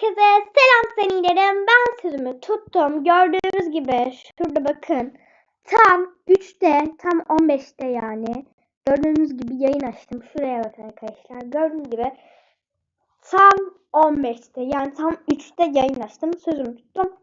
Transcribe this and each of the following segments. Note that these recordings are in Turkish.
Herkese selam senilerim. Ben sözümü tuttum. Gördüğünüz gibi şurada bakın. Tam 3'te, tam 15'te yani. Gördüğünüz gibi yayın açtım. Şuraya bakın arkadaşlar. Gördüğünüz gibi tam 15'te yani tam 3'te yayın açtım. Sözümü tuttum.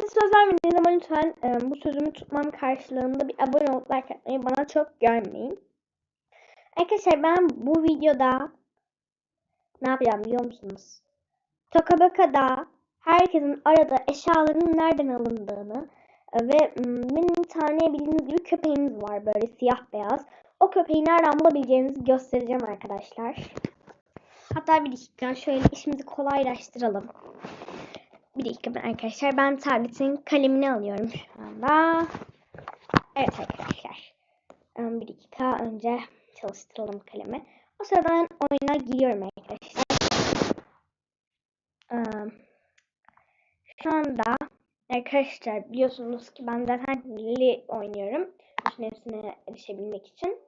Siz söz vermediğiniz zaman lütfen e, bu sözümü tutmam karşılığında bir abone olup like atmayı bana çok görmeyin. Arkadaşlar ben bu videoda ne yapacağım biliyor musunuz? Tokabaka'da herkesin arada eşyalarının nereden alındığını e, ve benim tanıyabildiğiniz gibi köpeğimiz var böyle siyah beyaz. O köpeği nereden bulabileceğinizi göstereceğim arkadaşlar. Hatta bir dakika şöyle işimizi kolaylaştıralım. Bir dakika ben arkadaşlar ben tabletin kalemini alıyorum şu anda. Evet arkadaşlar. Bir dakika önce çalıştıralım kalemi. O sırada ben oyuna giriyorum arkadaşlar. Şu anda arkadaşlar biliyorsunuz ki ben zaten Lili oynuyorum. Bütün hepsine erişebilmek için.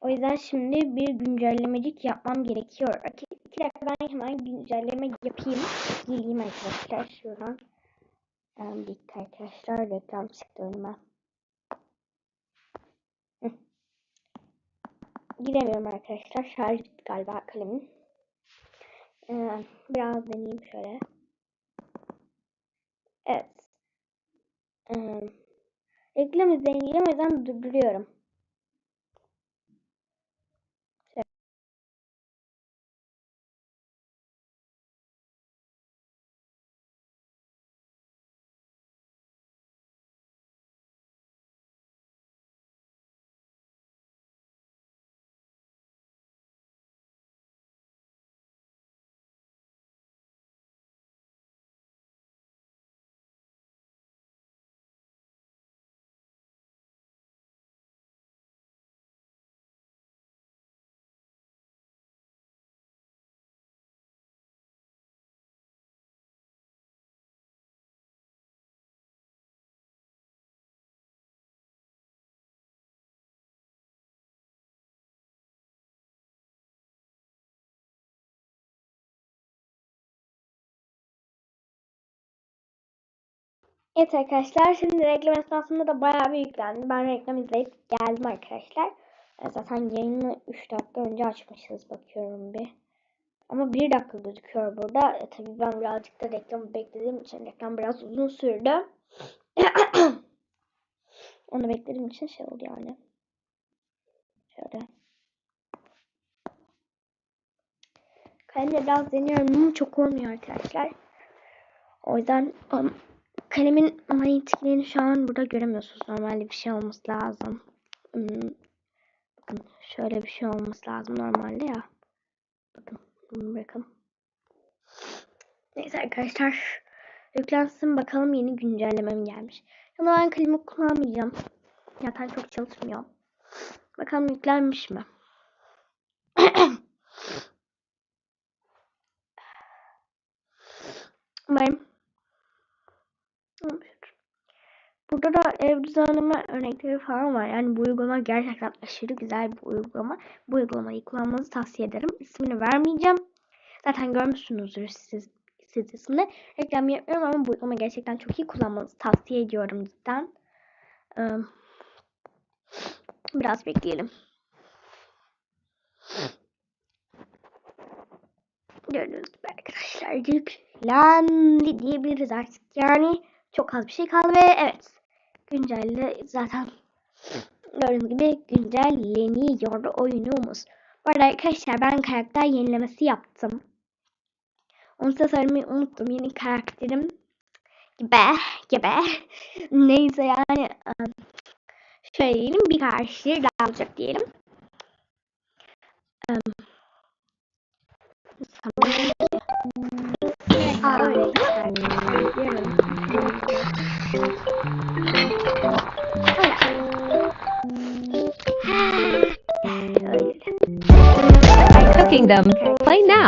O yüzden şimdi bir güncellemecik yapmam gerekiyor. İki, dakika ben hemen güncelleme yapayım. Geleyim arkadaşlar şuradan. Ee, Bir arkadaşlar reklam çıktı önüme. Hı. Giremiyorum arkadaşlar. Şarj galiba kalemin. Ee, biraz deneyeyim şöyle. Evet. Ee, reklam izleyeceğim o yüzden durduruyorum. Evet arkadaşlar şimdi reklam esnasında da bayağı bir yüklendi. Ben reklam izleyip geldim arkadaşlar. E, Zaten yayını 3 dakika önce açmışız bakıyorum bir. Ama 1 dakika gözüküyor burada. E, tabii ben birazcık da reklamı beklediğim için reklam biraz uzun sürdü. Onu beklediğim için şey oldu yani. Şöyle. Kalemle biraz deniyorum ama çok olmuyor arkadaşlar. O yüzden um, kalemin manyetikliğini şu an burada göremiyorsunuz. Normalde bir şey olması lazım. Hmm, bakın şöyle bir şey olması lazım normalde ya. Bakın bunu bırakın. Neyse arkadaşlar. Yüklensin bakalım yeni güncellemem gelmiş. Ama ben kalemi kullanmayacağım. Zaten çok çalışmıyor. Bakalım yüklenmiş mi? Burada da ev düzenleme örnekleri falan var. Yani bu uygulama gerçekten aşırı güzel bir uygulama. Bu uygulamayı kullanmanızı tavsiye ederim. İsmini vermeyeceğim. Zaten görmüşsünüzdür siz sitesinde. Reklam yapmıyorum ama bu uygulama gerçekten çok iyi kullanmanızı tavsiye ediyorum cidden. Ee, Biraz bekleyelim. Gördüğünüz gibi arkadaşlar yüklendi diyebiliriz artık. Yani çok az bir şey kaldı ve evet güncelle zaten gördüğünüz gibi güncelleniyor oyunumuz. Bu arada arkadaşlar ben karakter yenilemesi yaptım. Onu söylemeyi unuttum. Yeni karakterim gibi gibi. Neyse yani şöyle diyelim bir karakter daha olacak diyelim. Aa. Öyle. Kingdom. Play now.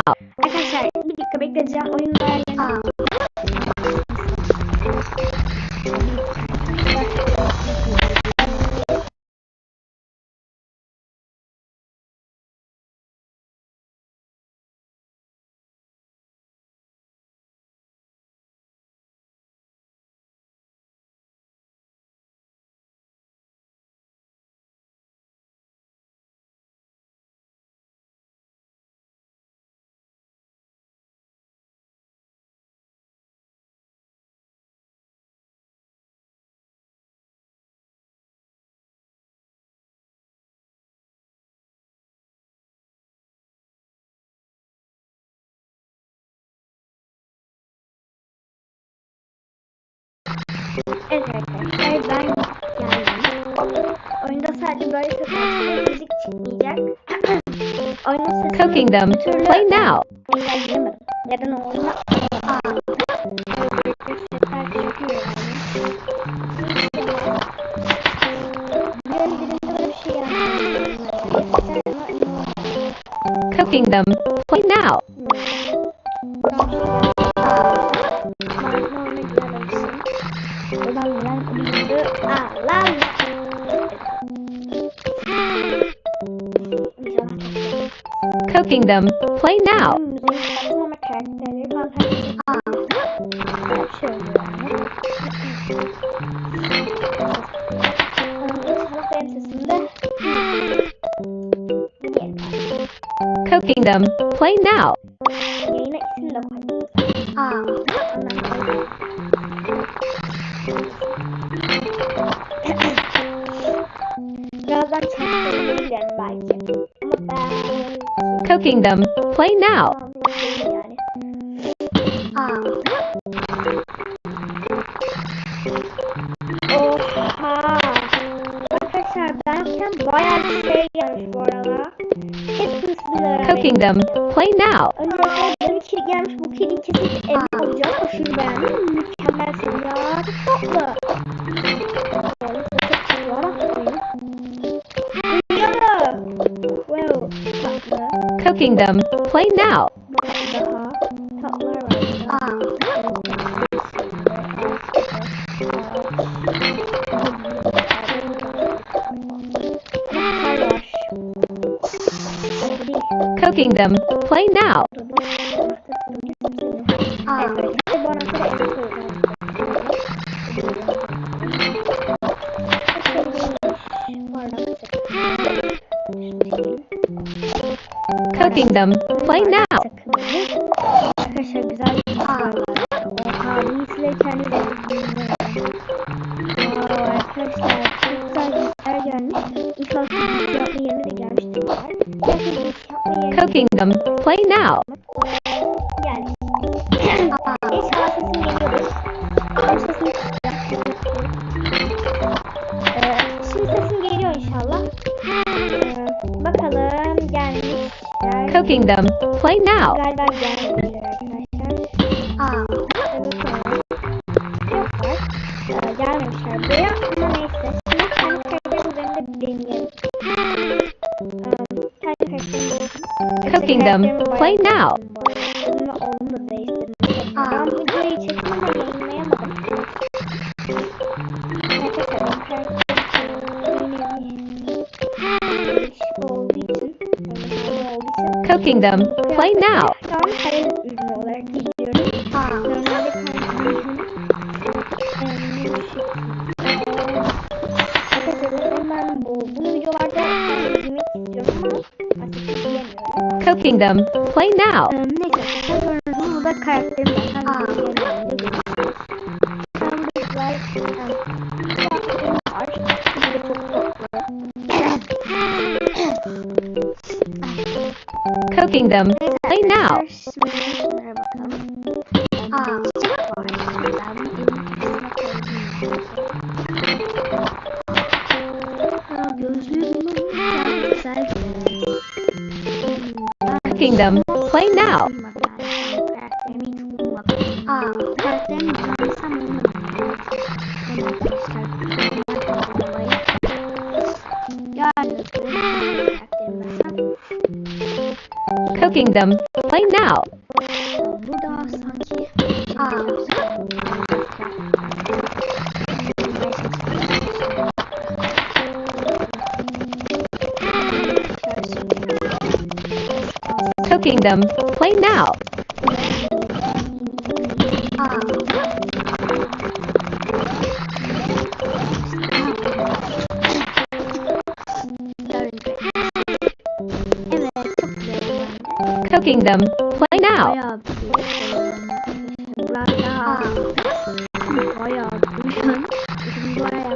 button böyle takıntılı müzik çıkmayacak. Cooking them to play now. Cooking them. Play now. Cooking them. Play now. Cooking them. Play now. Cooking them. Play now. Kingdom, play now! Co-Kingdom, play now! Cooking them. Play now. Cooking them. Play now. Play now. Cooking them. Play now. Cooking them play now. Cooking them. Play now. Cooking them. making them. Play now. Cooking them. Cooking them. Play now. Evet, çok güzel bence. Cooking them. Play now. Bayağı bir Burada bayağı büyüyen bizim bayağı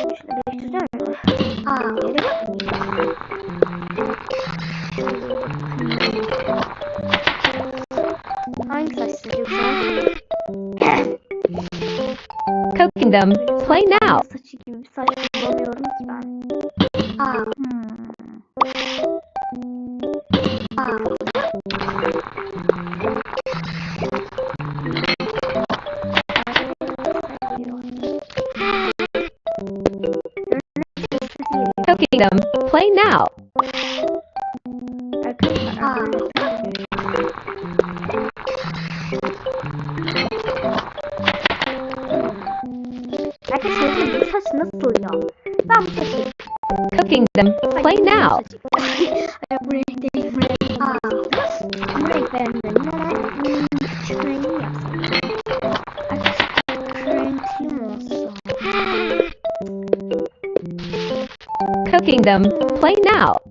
Cooking them. Play now. Saçı gibi bir saç bulamıyorum ki ben. Aa, Cooking them. Play now. Cooking them. Play now.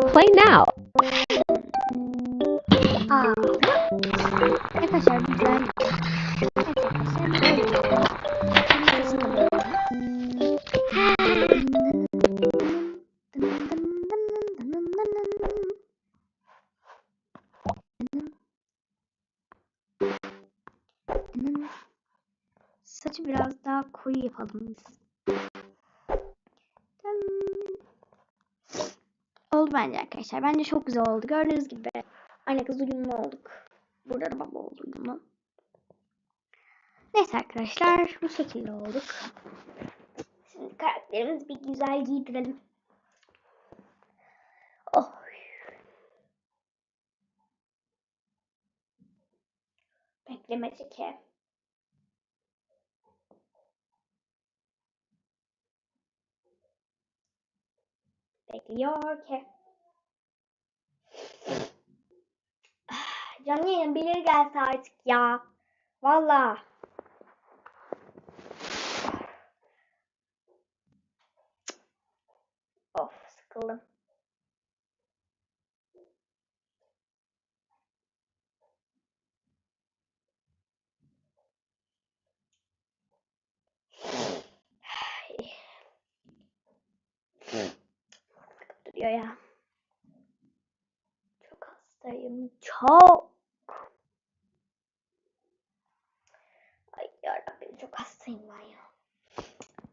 Play now. Arkadaşlar. Bence çok güzel oldu. Gördüğünüz gibi anne kız uyumlu olduk. Burada da baba oldu uyumlu. Neyse arkadaşlar bu şekilde olduk. Şimdi karakterimizi bir güzel giydirelim. Oh. Beklemece ki. Bekliyor ki. Canlı yayın bilir gelse artık ya. Valla. Of sıkıldım. Duruyor ya. Çok Çok. Ay yarabbim çok hastayım ben ya.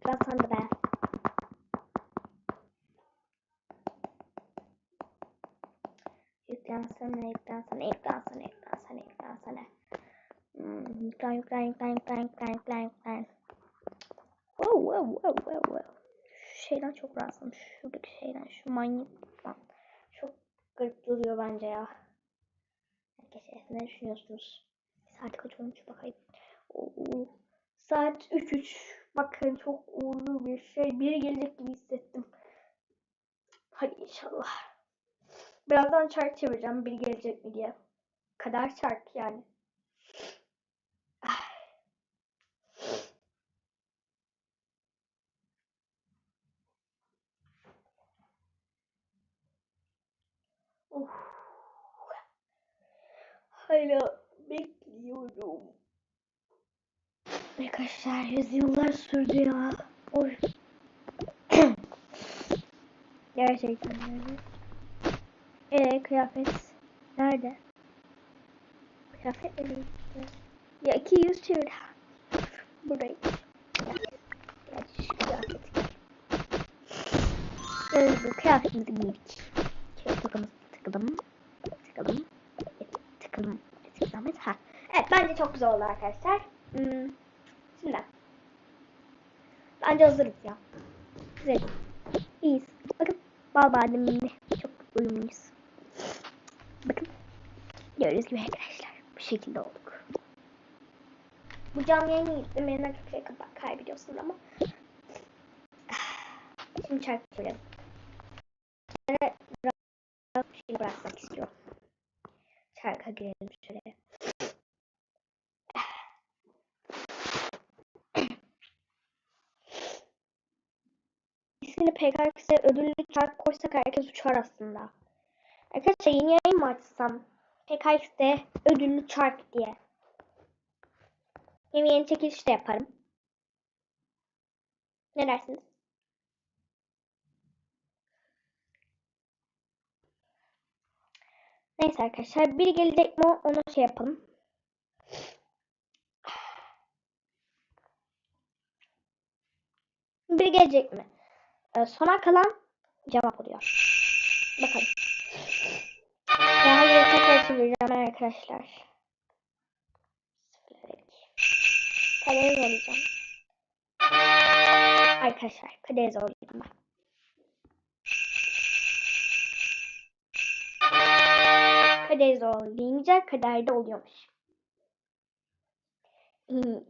Biraz sen de be. Yüklensene, yüklensene, yüklensene, yüklensene, yüklensene. Hmm, yüklen, yüklen, yüklen, yüklen, yüklen, yüklen, yüklen. Wow, wow, wow, wow, wow. Şu şeyden çok rahatsızım. Şuradaki şeyden, şu manyaktan. Çok garip duruyor bence ya. Ne düşünüyorsunuz? Saat kaç olmuş bakayım. Oo, saat 3.3. Bakın çok uğurlu bir şey. Biri gelecek gibi hissettim. Hadi inşallah. Birazdan çark çevireceğim. Biri gelecek mi diye. Kadar çark yani. Ah. Of. Hala bekliyorum. Arkadaşlar yüzyıllar sürdü ya. Oy. Gerçekten öyle. Ee kıyafet nerede? Kıyafet nereye gitti? Ya iki yüz çevir. Burayı. Ya şu kıyafet. Evet bu kıyafetimizi giydik. Şöyle tokamızı tıkalım. Tıkalım. Tıkalım. Tıkalım. Ha. Evet bence çok güzel oldu arkadaşlar. Hmm. Şimdi. Bence hazırız ya. Güzel. İyiyiz. Bakın bal bademinde çok uyumluyuz. Bakın. Gördüğünüz gibi arkadaşlar. Bu şekilde olduk. Bu canlı yayını izlemenden çok şey kaba- kaybediyorsun ama. Şimdi şarkı söyleyelim. Sonra biraz bir şey bırakmak istiyorum. Şarkı girelim şuraya. İsmini PKX'e ödüllü çark koysak herkes uçar aslında. Arkadaşlar yeni yayın mı açsam? PKX'de ödüllü çark diye. Hem yeni çekiliş de yaparım. Ne dersiniz? Neyse arkadaşlar biri gelecek mi onu şey yapalım. Biri gelecek mi? Ee, sona kalan cevap oluyor. Bakalım. Hayır tekrar çevireceğim arkadaşlar. Kaderi zorlayacağım. Arkadaşlar kaderi zorlayacağım ben. Kaderi zorlayınca kaderde oluyormuş. Hmm.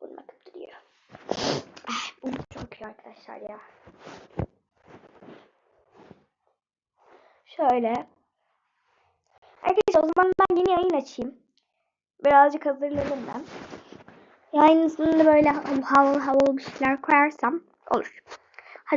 Burnum akıp duruyor. Ah, bu çok iyi arkadaşlar ya. Şöyle. Arkadaşlar o zaman ben yeni yayın açayım. Birazcık hazırlanayım ben. Sonunda böyle havalı havalı bir şeyler koyarsam olur.